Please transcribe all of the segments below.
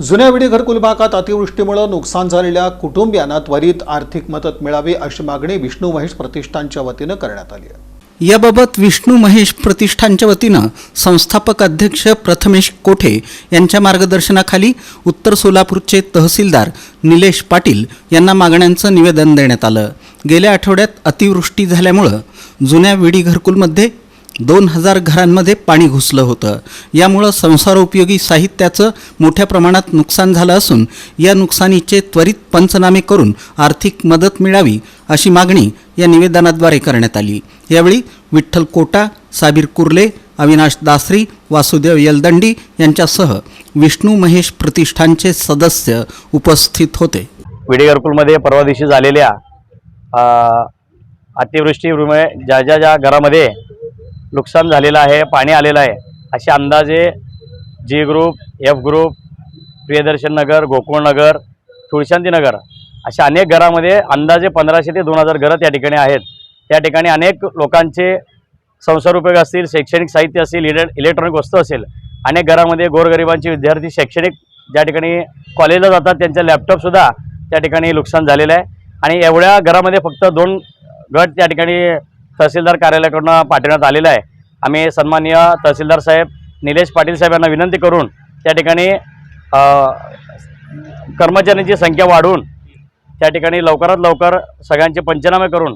जुन्या विडी घरकुल भागात अतिवृष्टीमुळे नुकसान झालेल्या कुटुंबियांना त्वरित आर्थिक मदत मिळावी अशी मागणी विष्णू महेश प्रतिष्ठानच्या वतीनं करण्यात आली आहे. याबाबत विष्णू महेश प्रतिष्ठानच्या वतीनं संस्थापक अध्यक्ष प्रथमेश कोठे यांच्या मार्गदर्शनाखाली उत्तर सोलापूरचे तहसीलदार निलेश पाटील यांना मागण्यांचं निवेदन देण्यात आलं. गेल्या आठवड्यात अतिवृष्टी झाल्यामुळं जुन्या विडी घरकुलमध्ये दोन हजार घरांमध्ये पाणी घुसलं होतं. यामुळं संसारोपयोगी साहित्याचं मोठ्या प्रमाणात नुकसान झालं असून या नुकसानीचे त्वरित पंचनामे करून आर्थिक मदत मिळावी अशी मागणी या निवेदनाद्वारे करण्यात आली. यावेळी विठ्ठल कोटा साबीर कुर्ले अविनाश दासरी वासुदेव यलदंडी यांच्यासह विष्णू महेश प्रतिष्ठानचे सदस्य उपस्थित होते. विडेगरकुलमध्ये परवा दिवशी झालेल्या अतिवृष्टीमुळे ज्या ज्या ज्या घरामध्ये नुकसान झालेलं आहे पाणी आलेलं आहे. असे अंदाजे G group F group Priyadarshan Nagar Gokul Nagar अशा अनेक घरामध्ये अंदाजे पंधराशे ते दोन हजार घरं त्या ठिकाणी आहेत. त्या ठिकाणी अनेक लोकांचे संसार उपयोग असतील शैक्षणिक साहित्य असेल इले इलेक्ट्रॉनिक वस्तू असेल अनेक घरामध्ये गोरगरिबांचे विद्यार्थी शैक्षणिक ज्या ठिकाणी कॉलेजला जातात त्यांचा लॅपटॉपसुद्धा त्या ठिकाणी नुकसान झालेलं आहे. आणि एवढ्या घरामध्ये फक्त दोन गट त्या ठिकाणी तहसीलदार कार्यालयाकडून पाठवण्यात आलेलं आहे. आम्ही सन्माननीय तहसीलदार साहेब निलेश पाटील साहेब यांना विनंती करून त्या ठिकाणी कर्मचाऱ्यांची संख्या वाढवून त्या ठिकाणी लवकरात लवकर सगळ्यांचे पंचनामे करून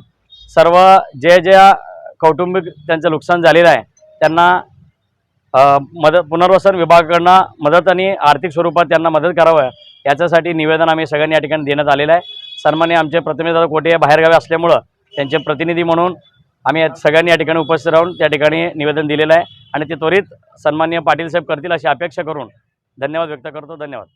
सर्व जे ज्या कौटुंबिक त्यांचं नुकसान झालेलं आहे त्यांना मदत पुनर्वसन विभागाकडनं मदत आणि आर्थिक स्वरूपात त्यांना मदत करावं याच्यासाठी निवेदन आम्ही सगळ्यांनी या ठिकाणी देण्यात आलेलं आहे. सन्मान्य आमचे प्रतिनिधी कोटे बाहेरगावी असल्यामुळं त्यांचे प्रतिनिधी म्हणून आम्ही सगळ्यांनी या ठिकाणी उपस्थित राहून त्या ठिकाणी निवेदन दिलेलं आहे आणि ते त्वरित सन्मान्य पाटील साहेब करतील अशी अपेक्षा करून धन्यवाद व्यक्त करतो. धन्यवाद.